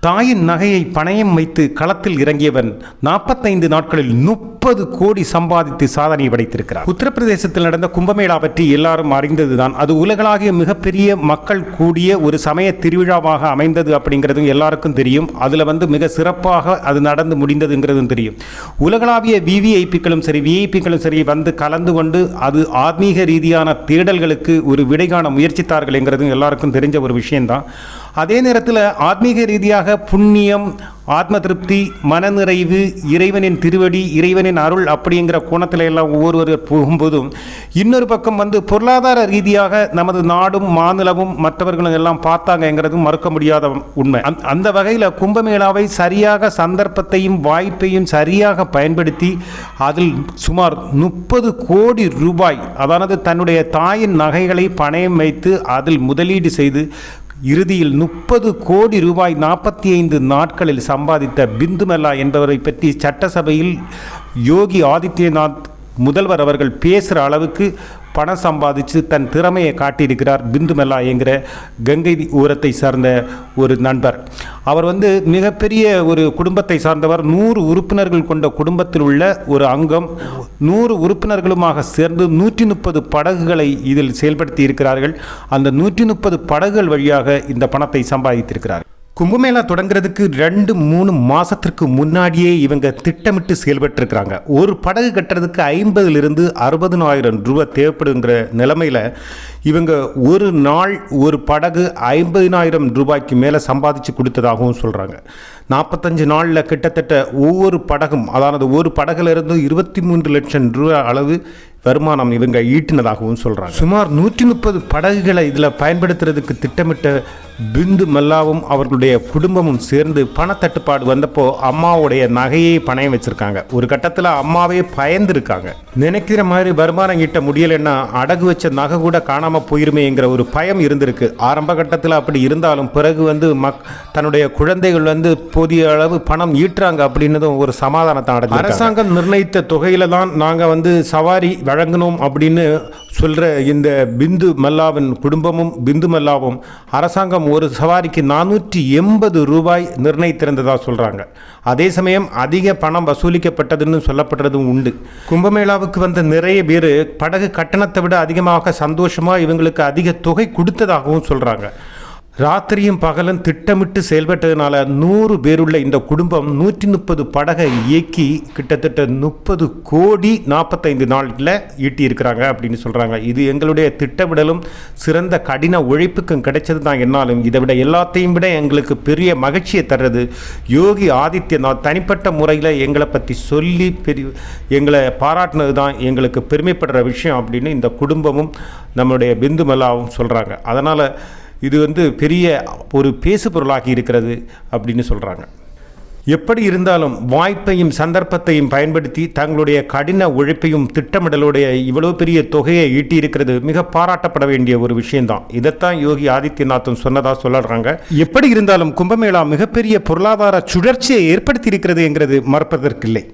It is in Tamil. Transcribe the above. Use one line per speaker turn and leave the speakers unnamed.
தாயின் நகையை பணயம் வைத்து களத்தில் இறங்கியவன் நாற்பத்தைந்து நாட்களில் நுப் முப்பது கோடி சம்பாதித்து சாதனை படைத்திருக்கிறார். உத்தரப்பிரதேசத்தில் நடந்த கும்பமேளா பற்றி எல்லாரும் அறிந்ததுதான். அது உலகளாகிய மிகப்பெரிய மக்கள் கூடிய ஒரு சமய திருவிழாவாக அமைந்தது அப்படிங்கிறதும் எல்லாருக்கும் தெரியும். அதில் வந்து மிக சிறப்பாக அது நடந்து முடிந்ததுங்கிறதும் தெரியும். உலகளாவிய விவிஐபிக்களும் சரி விஐபிக்களும் சரி வந்து கலந்து கொண்டு அது ஆத்மீக ரீதியான தேடல்களுக்கு ஒரு விடை காண முயற்சித்தார்கள் என்கிறதும் எல்லாருக்கும் தெரிஞ்ச ஒரு விஷயம்தான். அதே நேரத்தில் ஆன்மீக ரீதியாக புண்ணியம் ஆத்ம திருப்தி மனநிறைவு இறைவனின் திருவடி இறைவனின் அருள் அப்படிங்கிற கோணத்தில் எல்லாம் ஒவ்வொருவர் போகும்போதும் இன்னொரு பக்கம் வந்து பொருளாதார ரீதியாக நமது நாடும் மாநிலமும் மற்றவர்களும் எல்லாம் பார்த்தாங்கங்கிறதும் மறுக்க முடியாத உண்மை. அந்த வகையில் கும்பமேளாவை சரியாக சந்தர்ப்பத்தையும் வாய்ப்பையும் சரியாக பயன்படுத்தி அதில் சுமார் முப்பது கோடி ரூபாய் அதானது தன்னுடைய தாயின் நகைகளை பணயம் வைத்து அதில் முதலீடு செய்து இறுதியில் முப்பது கோடி ரூபாய் நாற்பத்தி ஐந்து நாட்களில் சம்பாதித்த பிந்துமல்லா என்பவரை பற்றி சட்டசபையில் யோகி ஆதித்யநாத் முதல்வர் அவர்கள் பேசுகிற அளவுக்கு பணம் சம்பாதிச்சு தன் திறமையை காட்டியிருக்கிறார் பிந்துமெல்லா என்கிற கங்கை ஊரத்தை சார்ந்த ஒரு நண்பர். அவர் வந்து மிகப்பெரிய ஒரு குடும்பத்தை சார்ந்தவர் நூறு உறுப்பினர்கள் கொண்ட குடும்பத்தில் உள்ள ஒரு அங்கம். நூறு உறுப்பினர்களுமாக சேர்ந்து நூற்றி முப்பது படகுகளை இதில் செயல்படுத்தி இருக்கிறார்கள். அந்த நூற்றி முப்பது படகுகள் வழியாக இந்த பணத்தை சம்பாதித்திருக்கிறார் கும்பமேளா தொடங்குறதுக்கு ரெண்டு மூணு மாதத்திற்கு முன்னாடியே இவங்க திட்டமிட்டு செயல்பட்டுருக்கிறாங்க. ஒரு படகு கட்டுறதுக்கு ஐம்பதுலேருந்து அறுபதுனாயிரம் ரூபாய் தேவைப்படுங்கிற நிலமையில் இவங்க ஒரு நாள் ஒரு படகு ஐம்பதினாயிரம் ரூபாய்க்கு மேலே சம்பாதிச்சு கொடுத்ததாகவும் சொல்கிறாங்க நாற்பத்தஞ்சு நாளில் கிட்டத்தட்ட ஒவ்வொரு படகும் அதாவது ஒரு படகுலேருந்து இருபத்தி மூன்று லட்சம் ரூபா அளவு வருமானம் இவங்க ஈட்டினதாகவும் சொல்கிறாங்க சுமார் நூற்றி முப்பது படகுகளை இதில் பயன்படுத்துறதுக்கு திட்டமிட்ட பிந்து மல்லாவும் அவர்களுடைய குடும்பமும் சேர்ந்து பணத்தட்டுப்பாடு வந்தப்போ அம்மாவுடைய நகையை பணையம் வச்சுருக்காங்க. ஒரு கட்டத்தில் அம்மாவே பயந்துருக்காங்க. நினைக்கிற மாதிரி வருமானம் ஈட்ட முடியலைன்னா அடகு வச்ச நகை கூட காணாமல் போயிருமேங்கிற ஒரு பயம் இருந்திருக்கு. ஆரம்ப கட்டத்தில் அப்படி இருந்தாலும் பிறகு வந்து மக் தன்னுடைய குழந்தைகள் வந்து போதிய அளவு பணம் ஈட்டுறாங்க அப்படின்னதும் ஒரு சமாதானத்தை அடைஞ்சு அரசாங்கம் நிர்ணயித்த தொகையில தான் நாங்கள் வந்து சவாரி வழங்கணும் அப்படின்னு சொல்கிற இந்த பிந்து மல்லாவின் குடும்பமும் பிந்து மல்லாவும் அரசாங்கம் ஒரு சவாரிக்கு நானூற்றி எண்பது ரூபாய் நிர்ணயித்திருந்ததாக சொல்கிறாங்க அதே சமயம் அதிக பணம் வசூலிக்கப்பட்டதுன்னு சொல்லப்படுறதும் உண்டு. கும்பமேளாவுக்கு வந்த நிறைய பேர் படகு கட்டணத்தை விட அதிகமாக சந்தோஷமாக இவங்களுக்கு அதிக தொகை கொடுத்ததாகவும் சொல்கிறாங்க ராத்திரியும் பகலும் திட்டமிட்டு செயல்பட்டதுனால நூறு பேருள்ள இந்த குடும்பம் நூற்றி முப்பது படகை இயக்கி கிட்டத்தட்ட முப்பது கோடி நாற்பத்தைந்து நாளில் ஈட்டியிருக்கிறாங்க அப்படின்னு சொல்கிறாங்க இது எங்களுடைய திட்டமிடலும் சிறந்த கடின உழைப்புக்கும் கிடைச்சது தான் என்னாலும். இதை விட எல்லாத்தையும் விட எங்களுக்கு பெரிய மகிழ்ச்சியை தர்றது யோகி ஆதித்யநாத் தனிப்பட்ட முறையில் எங்களை பற்றி சொல்லி பெரிய எங்களை பாராட்டினது தான் எங்களுக்கு பெருமைப்படுற விஷயம் அப்படின்னு இந்த குடும்பமும் நம்முடைய பிந்துமலாவும் சொல்கிறாங்க அதனால் இது வந்து பெரிய ஒரு பேசு பொருளாகி இருக்கிறது அப்படின்னு சொல்கிறாங்க எப்படி இருந்தாலும் வாய்ப்பையும் சந்தர்ப்பத்தையும் பயன்படுத்தி தங்களுடைய கடின உழைப்பையும் திட்டமிடலுடைய இவ்வளோ பெரிய தொகையை ஈட்டியிருக்கிறது மிக பாராட்டப்பட வேண்டிய ஒரு விஷயம்தான். இதைத்தான் யோகி ஆதித்யநாத்தும் சொன்னதாக சொல்லுறாங்க. எப்படி இருந்தாலும் கும்பமேளா மிகப்பெரிய பொருளாதார சுழற்சியை ஏற்படுத்தி இருக்கிறது என்கிறது மறப்பதற்கில்லை.